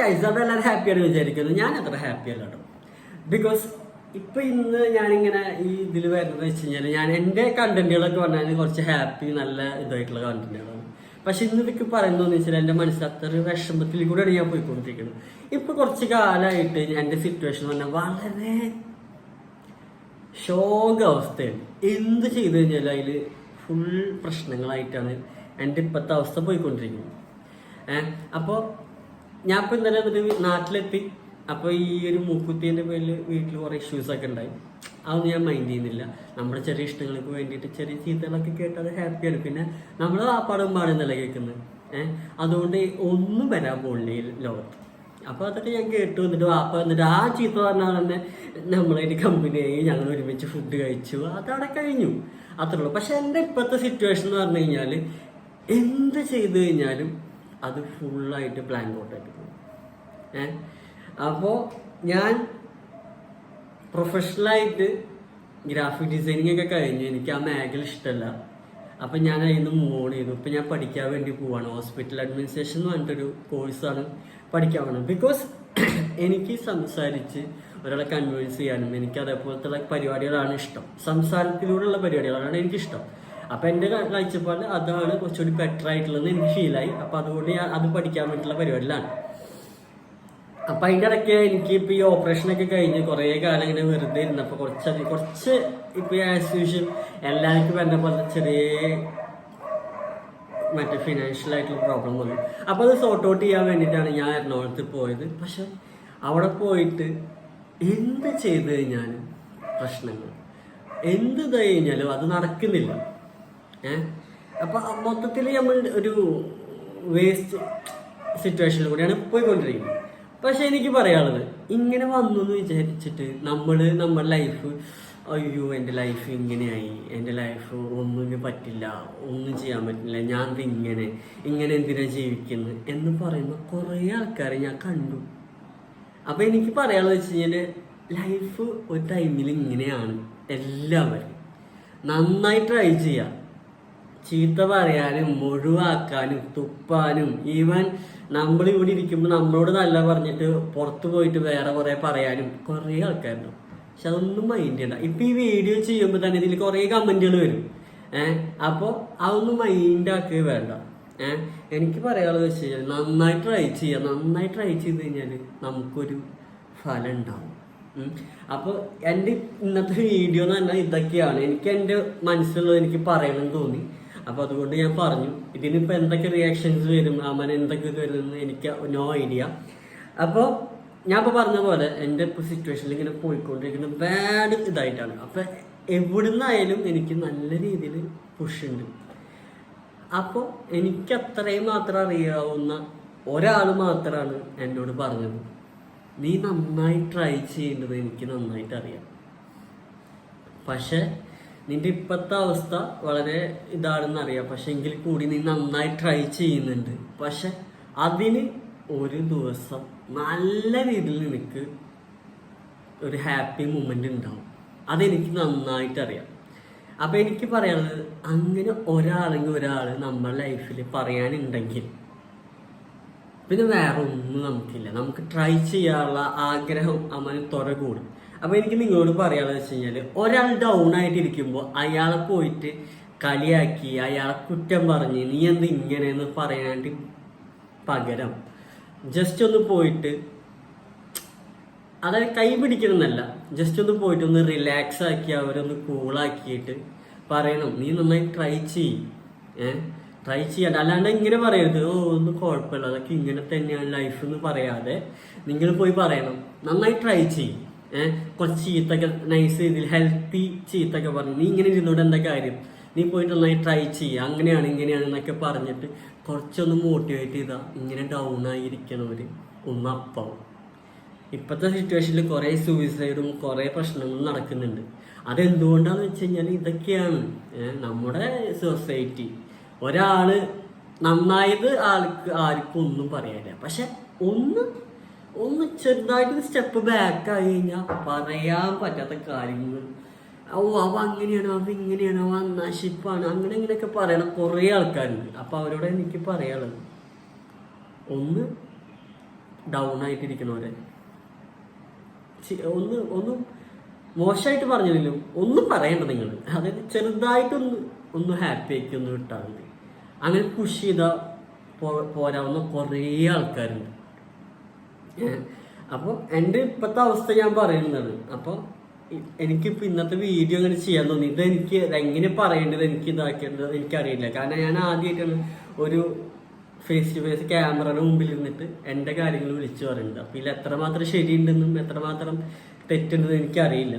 Guys അവിടെ എല്ലാവരും ഹാപ്പിയാണ് വിചാരിക്കുന്നു. ഞാൻ അത്ര ഹാപ്പി അല്ല കേട്ടോ. ബിക്കോസ് ഇപ്പൊ ഇന്ന് ഞാനിങ്ങനെ ഈ ഇതിൽ വരുന്നത് വെച്ച് കഴിഞ്ഞാൽ ഞാൻ എന്റെ കണ്ടന്റുകളൊക്കെ പറഞ്ഞാൽ കുറച്ച് ഹാപ്പി നല്ല ഇതായിട്ടുള്ള കണ്ടന്റുകളാണ് പക്ഷെ ഇന്ന് ഇതൊക്കെ പറയുന്നതെന്ന് വെച്ചാൽ എന്റെ മനസ്സിൽ അത്ര വിഷമത്തിൽ കൂടെയാണ് ഞാൻ പോയിക്കൊണ്ടിരിക്കുന്നത്. ഇപ്പൊ കുറച്ച് കാലമായിട്ട് എന്റെ സിറ്റുവേഷൻ പറഞ്ഞാൽ വളരെ ശോക അവസ്ഥയാണ്. എന്ത് ചെയ്തു കഴിഞ്ഞാൽ അതിൽ ഫുൾ പ്രശ്നങ്ങളായിട്ടാണ് എന്റെ ഇപ്പോഴത്തെ അവസ്ഥ പോയിക്കൊണ്ടിരിക്കുന്നത്. ഏഹ് അപ്പോൾ ഞാൻ ഇപ്പോൾ ഇന്നലെ എന്നിട്ട് നാട്ടിലെത്തി. അപ്പോൾ ഈ ഒരു മൂക്കുത്തിന്റെ പേരിൽ വീട്ടിൽ കുറേ ഇഷ്യൂസ് ഒക്കെ ഉണ്ടായി. അതൊന്നും ഞാൻ മൈൻഡ് ചെയ്യുന്നില്ല. നമ്മുടെ ചെറിയ ഇഷ്ടങ്ങൾക്ക് വേണ്ടിയിട്ട് ചെറിയ ചീത്തകളൊക്കെ കേട്ടാൽ ഹാപ്പി ഹാപ്പിയാണ് പിന്നെ നമ്മൾ ആ പടം പാടുന്നല്ല കേൾക്കുന്നത് ഏഹ് അതുകൊണ്ട് ഒന്നും വരാൻ പോകുന്നില്ല ലോകത്ത്. അപ്പൊ അതൊക്കെ ഞാൻ കേട്ടു എന്നിട്ട് വാപ്പ എന്നിട്ട് ആ ചീത്ത പറഞ്ഞാൽ തന്നെ നമ്മളതിന്റെ കമ്പനി ആയി ഞങ്ങൾ ഒരുമിച്ച് ഫുഡ് കഴിച്ചു. അതവിടെ കഴിഞ്ഞു. അത്രേ ഉള്ളൂ. പക്ഷെ എന്റെ ഇപ്പോഴത്തെ സിറ്റുവേഷൻ എന്ന് പറഞ്ഞു കഴിഞ്ഞാൽ എന്ത് ചെയ്തു കഴിഞ്ഞാലും അത് ഫുള്ളായിട്ട് ബ്ലാങ്ക് ഔട്ടായിട്ട് പോകും. ഏ? അപ്പോൾ ഞാൻ പ്രൊഫഷണലായിട്ട് ഗ്രാഫിക് ഡിസൈനിങ് ഒക്കെ കഴിഞ്ഞു. എനിക്ക് ആ മേഖല ഇഷ്ടമല്ല അപ്പം ഞാൻ അതിൽ നിന്ന് മൂവ് ഓൺ ചെയ്തു. ഇപ്പം ഞാൻ പഠിക്കാൻ വേണ്ടി പോവാണ്. ഹോസ്പിറ്റൽ അഡ്മിനിസ്ട്രേഷൻ എന്ന് പറഞ്ഞിട്ടൊരു കോഴ്സാണ് പഠിക്കാൻ പോകുന്നത് ബിക്കോസ് എനിക്ക് സംസാരിച്ച് ഒരാളെ കൺവിൻസ് ചെയ്യാനും എനിക്ക് അതേപോലത്തെ പരിപാടികളാണ് ഇഷ്ടം. സംസാരത്തിലൂടെയുള്ള പരിപാടികളാണ് എനിക്കിഷ്ടം. അപ്പം എന്റെ ക- കാഴ്ചപ്പാട് അതാണ് കുറച്ചുകൂടി ബെറ്റർ ആയിട്ടുള്ളത് എനിക്ക് ഫീലായി അപ്പൊ അതുകൊണ്ട് ഞാൻ അത് പഠിക്കാൻ വേണ്ടിയിട്ടുള്ള പരിപാടിയിലാണ്. അപ്പൊ അതിന്റെ ഇടയ്ക്ക് എനിക്ക് ഇപ്പൊ ഈ ഓപ്പറേഷൻ ഒക്കെ കഴിഞ്ഞ് കുറെ കാലം ഇങ്ങനെ വെറുതെ ഇരുന്നപ്പോ കുറച്ച് കുറച്ച് ഇപ്പൊ ആസ് എല്ലാവർക്കും എന്നെ പോലെ ചെറിയ മറ്റേ ഫിനാൻഷ്യൽ ആയിട്ടുള്ള പ്രോബ്ലം വന്നു. അപ്പൊ അത് സോർട്ട് ഔട്ട് ചെയ്യാൻ വേണ്ടിയിട്ടാണ് ഞാൻ എറണാകുളത്ത് പോയത്. പക്ഷെ അവിടെ പോയിട്ട് എന്ത് ചെയ്ത് കഴിഞ്ഞാലും പ്രശ്നങ്ങൾ. എന്ത് ഇതായി കഴിഞ്ഞാലും അത് നടക്കുന്നില്ല. ഏഹ് അപ്പൊ മൊത്തത്തിൽ നമ്മൾ ഒരു വേസ്റ്റ് സിറ്റുവേഷനിൽ കൂടിയാണ് പോയിക്കൊണ്ടിരിക്കുന്നത്. പക്ഷെ എനിക്ക് പറയാനുള്ളത് ഇങ്ങനെ വന്നു എന്ന് വിചാരിച്ചിട്ട് നമ്മൾ നമ്മുടെ ലൈഫ് അയ്യോ എന്റെ ലൈഫ് ഇങ്ങനെയായി. എന്റെ ലൈഫ് ഒന്നും പറ്റില്ല. ഒന്നും ചെയ്യാൻ പറ്റില്ല. ഞാൻ ഇങ്ങനെ ഇങ്ങനെ എന്തിനാ ജീവിക്കുന്നത് എന്ന് പറയുന്ന കുറേ ആൾക്കാരെ ഞാൻ കണ്ടു. അപ്പോൾ എനിക്ക് പറയാനുള്ളത് വെച്ച് കഴിഞ്ഞാൽ ലൈഫ് ഒരു ടൈമിൽ ഇങ്ങനെയാണ് എല്ലാവരും. നന്നായി ട്രൈ ചെയ്യാം. ചീത്ത പറയാനും മുഴുവാക്കാനും തുപ്പാനും ഈവൻ നമ്മൾ ഇവിടെ ഇരിക്കുമ്പോൾ നമ്മളോട് നല്ല പറഞ്ഞിട്ട് പുറത്ത് പോയിട്ട് വേറെ കുറെ പറയാനും കുറേ ആൾക്കാരുണ്ട്. പക്ഷെ അതൊന്നും മൈൻഡ് ചെയ്യണ്ട. ഇപ്പൊ ഈ വീഡിയോ ചെയ്യുമ്പോൾ തന്നെ ഇതിൽ കുറേ കമന്റുകൾ വരും. ഏഹ് അപ്പോൾ അതൊന്നും മൈൻഡ് ആക്കുക വേണ്ട. ഏഹ് എനിക്ക് പറയാനുള്ളത് വെച്ച് കഴിഞ്ഞാൽ നന്നായി ട്രൈ ചെയ്യുക നന്നായി ട്രൈ ചെയ്ത് കഴിഞ്ഞാൽ നമുക്കൊരു ഫലം ഉണ്ടാവും. അപ്പോൾ എന്റെ ഇന്നത്തെ വീഡിയോ എന്ന് പറഞ്ഞാൽ ഇതൊക്കെയാണ്. എനിക്ക് എന്റെ മനസ്സിലുള്ളത് എനിക്ക് പറയണമെന്ന് തോന്നി. അപ്പോൾ അതുകൊണ്ട് ഞാൻ പറഞ്ഞു ഇതിനിപ്പോൾ എന്തൊക്കെ റിയാക്ഷൻസ് വരും അവൻ എന്തൊക്കെ വരുമെന്ന് എനിക്ക് നോ ഐഡിയ അപ്പോൾ ഞാൻ ഇപ്പോൾ പറഞ്ഞ പോലെ എന്റെ ഇപ്പോൾ സിറ്റുവേഷനിൽ ഇങ്ങനെ പോയിക്കൊണ്ടിരിക്കുന്ന ബാഡ് ഇതായിട്ടാണ്. അപ്പോൾ എവിടുന്നായാലും എനിക്ക് നല്ല രീതിയിൽ പുഷ് ഉണ്ട്. അപ്പോൾ എനിക്ക് അത്രയും മാത്രം അറിയാവുന്ന ഒരാൾ മാത്രമാണ് എന്നോട് പറഞ്ഞത്. നീ നന്നായി ട്രൈ ചെയ്യേണ്ടത് എനിക്ക് നന്നായിട്ട് അറിയാം. പക്ഷെ നിന്റെ ഇപ്പോഴത്തെ അവസ്ഥ വളരെ ഇതാണെന്ന് അറിയാം. പക്ഷെ എങ്കിൽ കൂടി നീ നന്നായി ട്രൈ ചെയ്യുന്നുണ്ട്. പക്ഷെ അതിന് ഒരു ദിവസം നല്ല രീതിയിൽ നിനക്ക് ഒരു ഹാപ്പി മൂമെന്റ് ഉണ്ടാവും. അതെനിക്ക് നന്നായിട്ട് അറിയാം. അപ്പൊ എനിക്ക് പറയാനുള്ളത് അങ്ങനെ ഒരാളെങ്കിൽ ഒരാൾ നമ്മുടെ ലൈഫിൽ പറയാനുണ്ടെങ്കിൽ പിന്നെ വേറെ ഒന്നും നമുക്കില്ല. നമുക്ക് ട്രൈ ചെയ്യാനുള്ള ആഗ്രഹം അവന് തുറ കൂടും. അപ്പൊ എനിക്ക് നിങ്ങളോട് പറയാനുള്ളത് വെച്ച് കഴിഞ്ഞാൽ ഒരാൾ ഡൗൺ ആയിട്ട് ഇരിക്കുമ്പോൾ അയാളെ പോയിട്ട് കളിയാക്കി അയാളെ കുറ്റം പറഞ്ഞ് നീ എന്ത് ഇങ്ങനെയെന്ന് പറയാനായിട്ട് പകരം ജസ്റ്റ് ഒന്ന് പോയിട്ട് അതായത് കൈ പിടിക്കണമെന്നല്ല ജസ്റ്റ് ഒന്ന് പോയിട്ട് ഒന്ന് റിലാക്സ് ആക്കി അവരൊന്ന് കൂളാക്കിയിട്ട് പറയണം. നീ നന്നായി ട്രൈ ചെയ്യ്. ട്രൈ ചെയ്യാണ്ട്. അല്ലാണ്ട് ഇങ്ങനെ പറയരുത്. ഓ ഒന്നും കുഴപ്പമില്ല. അതൊക്കെ ഇങ്ങനെ തന്നെയാണ് ലൈഫ് എന്ന് പറയാതെ നിങ്ങൾ പോയി പറയണം. നന്നായി ട്രൈ ചെയ്യ്. കുറച്ച് ചീത്തൊക്കെ നൈസ് ഇതിൽ ഹെൽത്തി ചീത്തൊക്കെ പറഞ്ഞു. നീ ഇങ്ങനെ ഇരുന്നോട് എന്താ കാര്യം? നീ പോയിട്ട് നന്നായി ട്രൈ ചെയ്യുക അങ്ങനെയാണ് ഇങ്ങനെയാണ് എന്നൊക്കെ പറഞ്ഞിട്ട് കുറച്ചൊന്ന് മോട്ടിവേറ്റ് ചെയ്താൽ ഇങ്ങനെ ഡൗൺ ആയിരിക്കണവർ ഒന്ന് അപ്പാവും ഇപ്പോഴത്തെ സിറ്റുവേഷനിൽ കുറേ സൂയിസൈഡും കുറേ പ്രശ്നങ്ങളും നടക്കുന്നുണ്ട്. അതെന്തുകൊണ്ടാന്ന് വെച്ച് കഴിഞ്ഞാൽ ഇതൊക്കെയാണ്. നമ്മുടെ സൊസൈറ്റി ഒരാൾ നന്നായത് ആൾക്ക് ആർക്കും ഒന്നും പറയാനില്ല. പക്ഷെ ഒന്ന് ഒന്ന് ചെറുതായിട്ട് സ്റ്റെപ്പ് ബാക്ക് ആയി കഴിഞ്ഞാൽ പറയാൻ പറ്റാത്ത കാര്യങ്ങൾ ഓ അവ അങ്ങനെയാണ് അവ ഇങ്ങനെയാണ് അവ നശിപ്പാണ്. അങ്ങനെ ഇങ്ങനെയൊക്കെ പറയണ കുറേ ആൾക്കാരുണ്ട്. അപ്പൊ അവരോട് എനിക്ക് പറയാനുള്ളത്. ഒന്ന് ഡൗൺ ആയിട്ടിരിക്കണവരെ. ഒന്ന് ഒന്ന് മോശമായിട്ട് പറഞ്ഞില്ലല്ലോ. ഒന്നും പറയണ്ട നിങ്ങൾ അതായത് ചെറുതായിട്ടൊന്ന് ഒന്ന് ഹാപ്പി ആക്കി ഒന്ന് വിട്ടാൽ മതി. അങ്ങനെ പുഷ് ചെയ്താൽ പോരാവുന്ന കുറേ ആൾക്കാരുണ്ട്. അപ്പോൾ എന്റെ ഇപ്പോഴത്തെ അവസ്ഥ ഞാൻ പറയുന്നത്. അപ്പോൾ എനിക്കിപ്പോൾ ഇന്നത്തെ വീഡിയോ അങ്ങനെ ചെയ്യാൻ തോന്നി. ഇത് എനിക്ക് എങ്ങനെ പറയേണ്ടത് എനിക്ക് ഇതാക്കേണ്ടത് എനിക്കറിയില്ല. കാരണം ഞാൻ ആദ്യമായിട്ടാണ് ഒരു ഫേസ് ടു ഫേസ് ക്യാമറയുടെ മുമ്പിൽ ഇരുന്നിട്ട് എന്റെ കാര്യങ്ങൾ വിളിച്ചു പറയുന്നത്. അപ്പോൾ ഇതിൽ എത്രമാത്രം ശരിയുണ്ടെന്നും എത്രമാത്രം തെറ്റുണ്ടെന്നും എനിക്കറിയില്ല.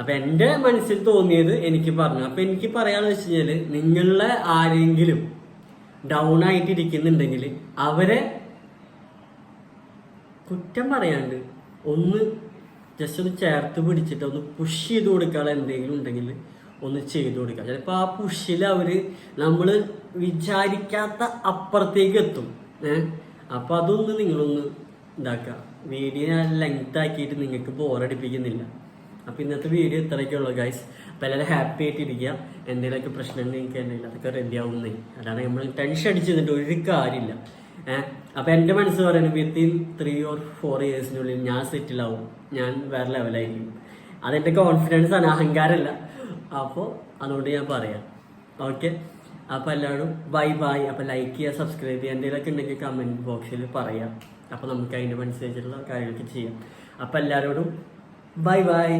അപ്പം എന്റെ മനസ്സിൽ തോന്നിയത് എനിക്ക് പറഞ്ഞു. അപ്പം എനിക്ക് പറയാന്ന് വെച്ച് നിങ്ങളെ ആരെങ്കിലും ഡൗൺ ആയിട്ട് ഇരിക്കുന്നുണ്ടെങ്കിൽ അവരെ കുറ്റം പറയാണ്ട് ഒന്ന് ജസ്റ്റ് ഒന്ന് ചേർത്ത് പിടിച്ചിട്ട് ഒന്ന് പുഷ് ചെയ്ത് കൊടുക്കാനുള്ള എന്തെങ്കിലും ഉണ്ടെങ്കിൽ ഒന്ന് ചെയ്ത് കൊടുക്കുക ചിലപ്പോൾ ആ പുഷിൽ അവർ നമ്മൾ വിചാരിക്കാത്ത അപ്പുറത്തേക്ക് എത്തും. ഏഹ് അപ്പം അതൊന്ന് നിങ്ങളൊന്ന് ഇതാക്കുക. വീഡിയോ ലെങ്ത് ആക്കിയിട്ട് നിങ്ങൾക്ക് ബോറടിപ്പിക്കുന്നില്ല അപ്പം ഇന്നത്തെ വീഡിയോ ഇത്രയൊക്കെയുള്ളൂ ഗൈസ് അപ്പം എല്ലാവരും ഹാപ്പി ആയിട്ടിരിക്കുക. എന്തെങ്കിലുമൊക്കെ പ്രശ്നങ്ങൾ നിങ്ങൾക്ക് എന്തെങ്കിലും അതൊക്കെ റെഡി ആവുന്നേ. അതാണ് നമ്മൾ ടെൻഷൻ അടിച്ച് നിന്നിട്ട് ഒരു കാര്യമില്ല. ഏഹ് എന്റെ മനസ്സ് പറയുന്നത് വിത്തിൻ ത്രീ ഓർ ഫോർ ഇയേഴ്സിനുള്ളിൽ ഞാൻ സെറ്റിൽ ആവും. ഞാൻ വേറെ ലെവലായിരിക്കും അതെന്റെ കോൺഫിഡൻസ് ആണ് അഹങ്കാരമല്ല. അപ്പോൾ അതുകൊണ്ട് ഞാൻ പറയാം. ഓക്കെ അപ്പോൾ എല്ലാവരും ബൈ ബൈ അപ്പോൾ ലൈക്ക് ചെയ്യുക സബ്സ്ക്രൈബ് ചെയ്യുക എന്തെങ്കിലുമൊക്കെ ഉണ്ടെങ്കിൽ കമന്റ് ബോക്സിൽ പറയാം. അപ്പോൾ നമുക്ക് അതിന്റെ മനസ്സിലുള്ള കാര്യങ്ങളൊക്കെ ചെയ്യാം. അപ്പോൾ എല്ലാവരോടും ബൈ ബൈ